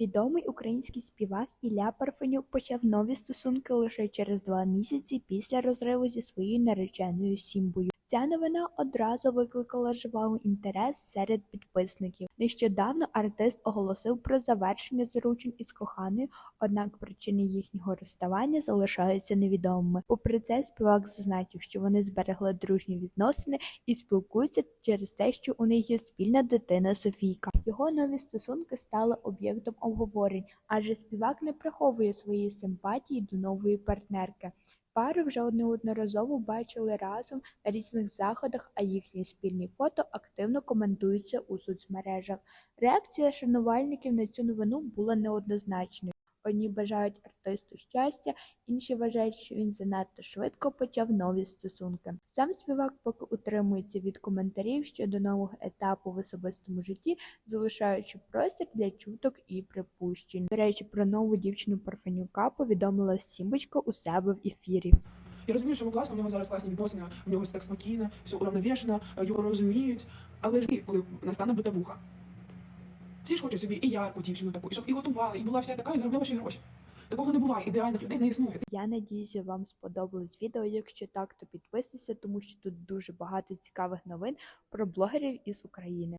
Відомий український співак Ілля Парфенюк почав нові стосунки лише через два місяці після розриву зі своєю нареченою Сімбою. Ця новина одразу викликала жвавий інтерес серед підписників. Нещодавно артист оголосив про завершення заручень із коханою, однак причини їхнього розставання залишаються невідомими. Попри це, співак зазначив, що вони зберегли дружні відносини і спілкуються через те, що у них є спільна дитина Софійка. Його нові стосунки стали об'єктом обговорень, адже співак не приховує своєї симпатії до нової партнерки. Пари вже неодноразово бачили разом на різних заходах, а їхні спільні фото активно коментуються у соцмережах. Реакція шанувальників на цю новину була неоднозначною. Одні бажають артисту щастя, інші вважають, що він занадто швидко почав нові стосунки. Сам співак поки утримується від коментарів щодо нового етапу в особистому житті, залишаючи простір для чуток і припущень. До речі, про нову дівчину Парфенюка повідомила Сімбочка у себе в ефірі. Я розумію, що йому класно, у нього зараз класні відносини, в нього все так спокійно, все уравновішено, його розуміють. Але ж коли настане бутавуха. Всі ж хочуть собі і ярку дівчину таку, і щоб і готували, і була вся така, і заробляла ще гроші. Такого не буває, ідеальних людей не існує. Я надіюся, вам сподобалось відео. Якщо так, то підписуйся, тому що тут дуже багато цікавих новин про блогерів із України.